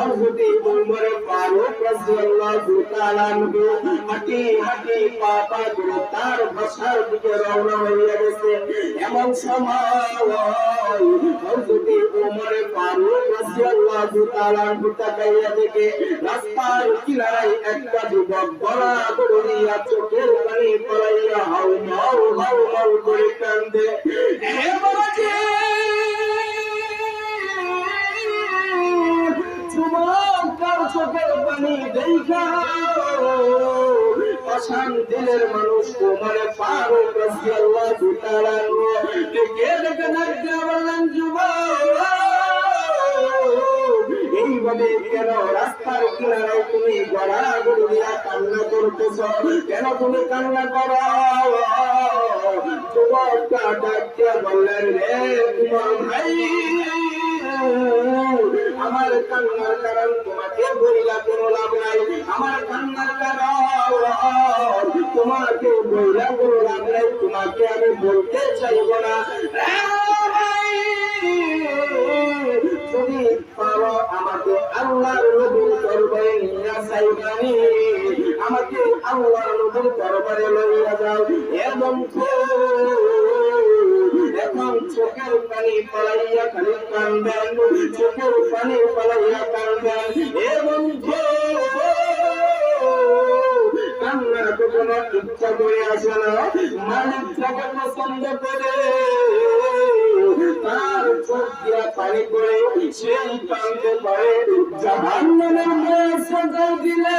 হযরতে উমর ফারুক রাদিয়াল্লাহু তাআলা আনহু হাঁটি হাঁটি, পা পা বাসার দিকে রওনা হয়ে গেছে। এমন সময় হযরতে উমর ফারুক রাদিয়াল্লাহু তাআলা তাকাইয়া দেখে রাস্তার কিনারায় একটা যুবক গলা দড়িয়া চোখের পানি পড়াইয়া হাউ, মাউ হাউ মাউ করে কান্দে। এ বাবাজি অশান দিলের মানুষ তোমারে পারো এইভাবে কেন রাস্তার কিনারায় তুমি গড়া গড়িয়া কান্না করতেছ? কেন তুমি কান্না করো? ডাকিয়া বললেন রে তোমার ভাই আমার কান্নার কারণ তোমাকে বইলা কোনো লাভ নাই। আমার কান্নার কারণ তোমাকে বইলা কোনো লাভ নাই। তোমাকে আমি বলতে চাইব না। যদি পারো আমাকে আল্লাহর নবীর দরবারে নিয়ে যাইবানি আমাকে আল্লাহর নবীর দরবারে লইয়া যাও। এবং এখন চোখের পানি পালাইয়া খালি কান্দেন চোখের পানি পালাইয়া কান্দেন এবং কান্না তো কোনো ইচ্ছা করে আসে না মালিক যাকে পছন্দ করে তার চোখ দিয়া পানি করে সেই কান্দে পারে জাহান নামের দিলে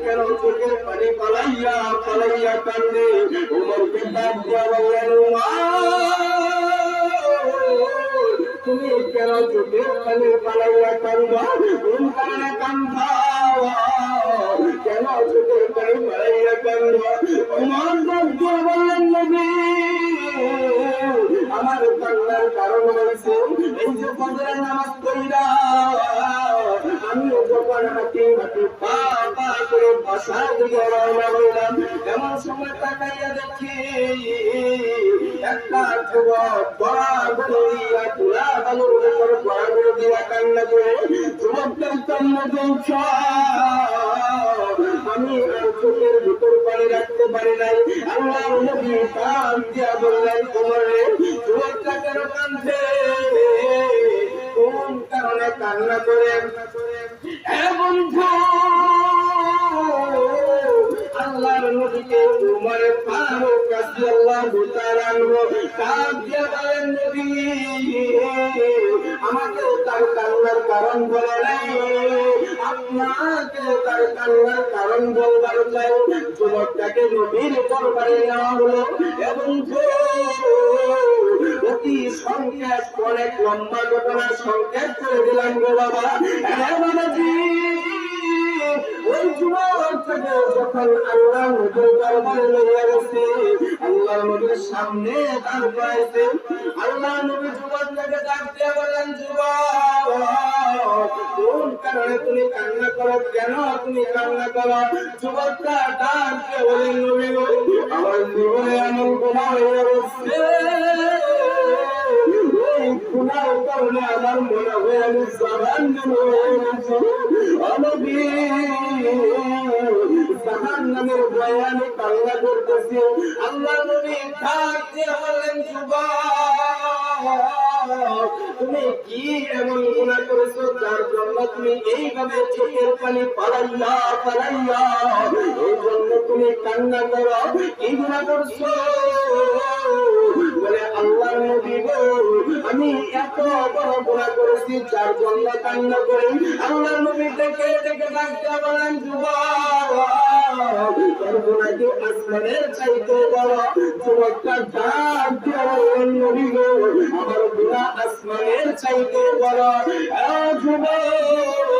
উমর কেন চোখের পানি পালাইয়া পালাইয়া কান্দে। উমরকে ডাক দিয়া বললেন উমর, তুমি কেন চোখের পানি পালাইয়া কান্দা। কোন কারণে কান্দা কেন চোখের পানি পালাইয়া কান্দা? উমর দিয়া বললেন আমার কান্নার কারণ হয়েছে। এই যে নামাজ পড়িরা আমি যখন হাঁটি পা পা করে বাসার দিকে রওনা হইলাম এমন সময় তাকাইয়া দেখি? একটা যুবক বড়া গড়িয়া তুলা বালুর উপর গড়ে দিয়া কান্না করে যুবকটার কান্না দেখছ আমি আর চোখের ভিতর পানি রাখতে পারি নাই। আল্লাহ নবী কান দিয়া বললেন তোমার যুবকটা কেন কান্দে কোন কারণে কান্না করে? এ বন্ধু উমর ফারুক রাদিয়াল্লাহু তাআলা বলেন, নবী আমাকে তার কান্নার কারণ বলে নাই। আপনাকে তার কান্নার কারণ বলবার চাই। যুবকটাকে নবীর দরবারে নেওয়া হলো এবং অতি সংক্ষেপ, অনেক লম্বা ঘটনা সংক্ষেপ করে দিলাম গো বাবা। হ্যাঁ ওই যুবকটাকে যখন আল্লাহ নবীর সামনে দাঁড় আল্লাহ নবী যুবকটাকে ডাক দিয়ে বললেন যুবক কেন তুমি কান্না করো? কেন তুমি কান্না করো? যুবকটা ডাকতে বলেন নবী আমার জীবনে এমন গেছে। গুণার কারণে আমার মনে হয় আমি জাহান হয়ে গেছি অনবী জাহান নামের ভয়ে আমি কান্না করতেছি আল্লাহ নবী বলেন যুবক তুমি কি এমন গুণা করেছ? যার জন্য তুমি এইভাবে চোখের পানি পালাইয়া পালাইয়া এই জন্য তুমি কান্না করো, কি গুণা করছ? বলে আল্লাহ নবী গো আমি এত বড় গুণা করেছি যার জন্য কান্না করি। আল্লাহ নবী দেখে দেখে ডাকতে বলেন যুবক আসমানের চাইতে বড় যুবকটা আমার গুণা আসমানের চাইতে বড়। যুবক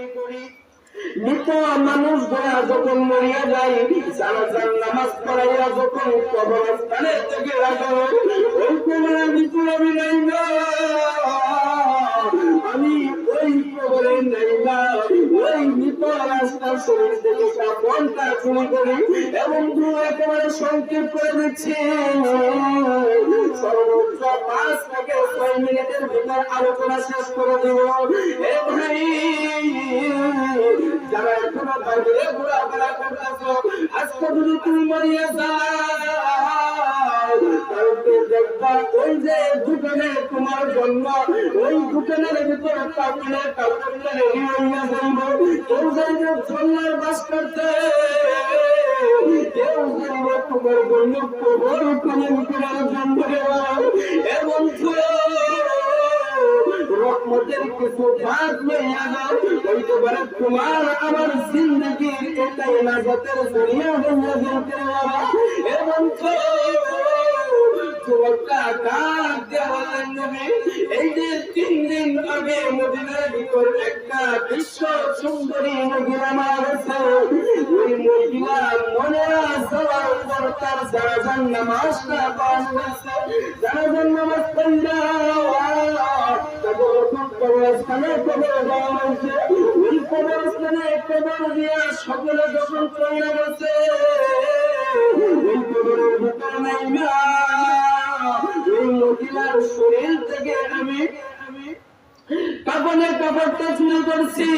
মৃত মানুষ গোয়া যখন মরিয়া যায় জানাজার নামাজ পড়াইয়া যখন কবরস্থানে থেকে রাখা হয়, ওই কবরের ভিতরে আমি চুরি করি এবং দু একেবারে সংক্ষেপ করে দিচ্ছি। আলোচনা শেষ করে দেব। এ ভাই ওই যে তোমার জন্ম, ওই দোকানের ভিতরে কাপড়ে কাপড়টা রেডি হইয়া যাইব জন্মের বাস করতে তোমার জন্য কবর কলম করার জন্য এবং রহমতের কিছু ভাগ লইয়া যাও হইতে পারে তোমার আমার জিন্দগির এটাই নাজাতের হইয়া যেতে বাবা এবং যুবকটা ডাক দেওয়ালেন নবী এই যে তিন দিন আগে মদিনার ভিতর একটা বিশ্ব সুন্দরী মহিলা মারছে ওই মহিলা মনে যাওয়ার পর তার জানাজান নামাজটা পাস হয়েছে জানাজান নামাজ পড়া কবরস্থানে কবর দেওয়া হয়েছে। ওই কবরস্থানে কবর দিয়া সকলে যখন চলে গেছে, ওই কবরের ভিতর নাই ওই শরীর থেকে আমি করছি।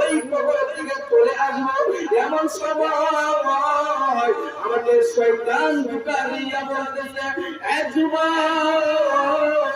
ওই কবর থেকে চলে আসব। এমন সময় আমাদের শয়তান ঢুকা দিয়া বলতেছে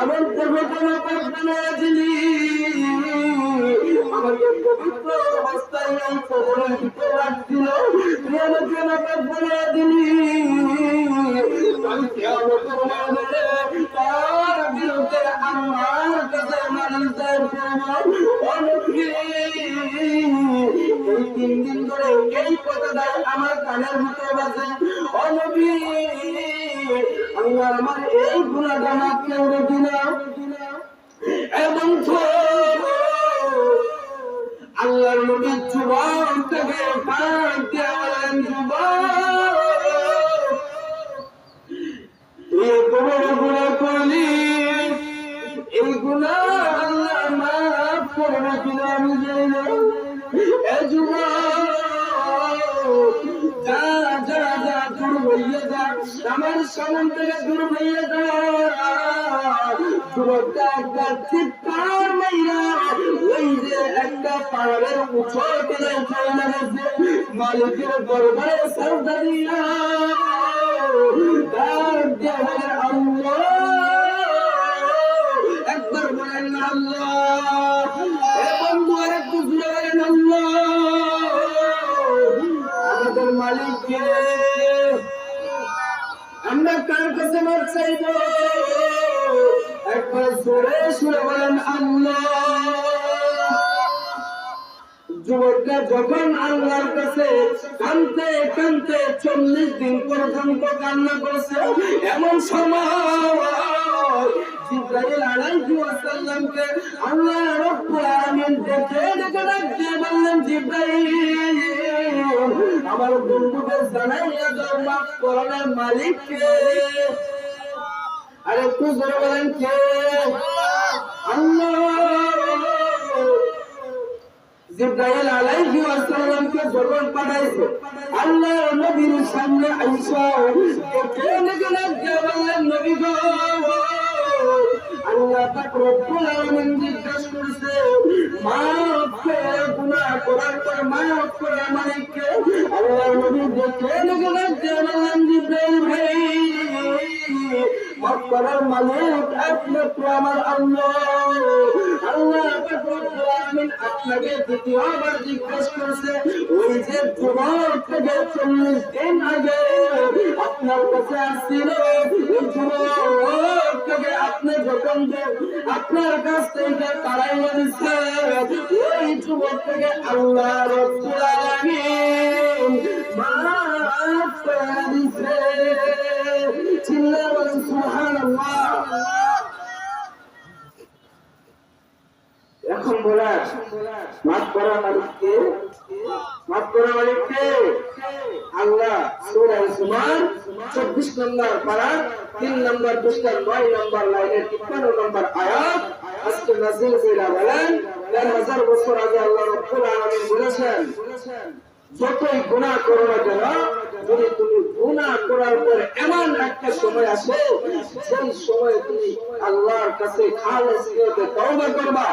আমার দেবতা প্রার্থনা দিলি আমাকে পবিত্র অবস্থায় না দিলি আমি তার বিরুদ্ধে আমার কাছে মানুষ দায়ের করব তিন দিন ধরে এই কথাটাই আমার কানের ভিতরে বাজে। অনবী আল্লাহ আমার এই গুণাটা করে দিলাম এবং আমার সমান থেকে দূর হইয়া যুবকটা একটা চিৎকার মাইরা ওই যে একটা পাহাড়ের উঁচু করে মালিকের দরবারে সরদা দিয়া। আল্লাহর কাছে কানতে কানতে চল্লিশ দিন পর্যন্ত কান্না করছে। এমন সময় জিব্রাইল আলাইহি ওয়াসাল্লামকে আল্লাহ রাব্বুল আলামিন দেখে দেখে ডাকতে বললেন, জিব্রাইল, আমার বন্ধুকে জানাইয়া দাও, মাফ করানোর মালিককে। আরে একটু জোরে বলেন, কে? আল্লাহ। জিব্রাইল আলাইহি ওয়াসাল্লামকে যখন পাঠাইছে। আল্লাহর নবীর সামনে আইসা। কেনে কেনে বললেন নবী গো, আল্লাহ পাক রব্বুল আলামিন জিজ্ঞেস করছে, মাফ করে, গুনাহ করার পর মাফ করে মালিককে আল্লাহর নবী দেখে কেনে বললেন জিব্রাইল ভাই, মাফ করার মালিক একমাত্র আমার আল্লাহ। আল্লাহ আপনাকে দ্বিতীয়বার জিজ্ঞেস করছে, ওই যে যুবক থেকে চল্লিশ দিন আগে আপনার কাছে থেকে থেকে আল্লাহ বলেন সুবহানাল্লাহ এখন বলার মাফ করা মালিককে মাফ করা মালিককে আল্লাহ সূরা সুমান 24 নম্বর পারা 3 নম্বর পৃষ্ঠার 9 নম্বর লাইনের 53 নম্বর আয়াত। আজকে নাযিল কইরা বলেন 1000 বছর আগে আল্লাহ রাব্বুল আলামিন বলেছেন, যতই গুনাহ করো না কেন, যদি তুমি গুনাহ করার পর এমন একটা সময় আসে সেই তুমি আল্লাহর কাছে খালেস তওবা করবা।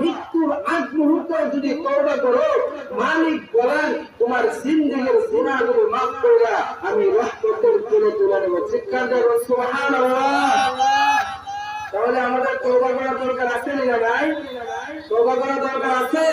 মৃত্যুর আগ মুহূর্তে যদি তওবা করো, মালিক বলেন, তোমার জিন্দেগীর গুনাহগুলো মাফ কইরা আমি রহমতের তুলে তুলে নেব চিৎকার সুবহানাল্লাহ। তাহলে আমাদের তওবা করার দরকার আছে না নাই? তওবা করার দরকার আছে?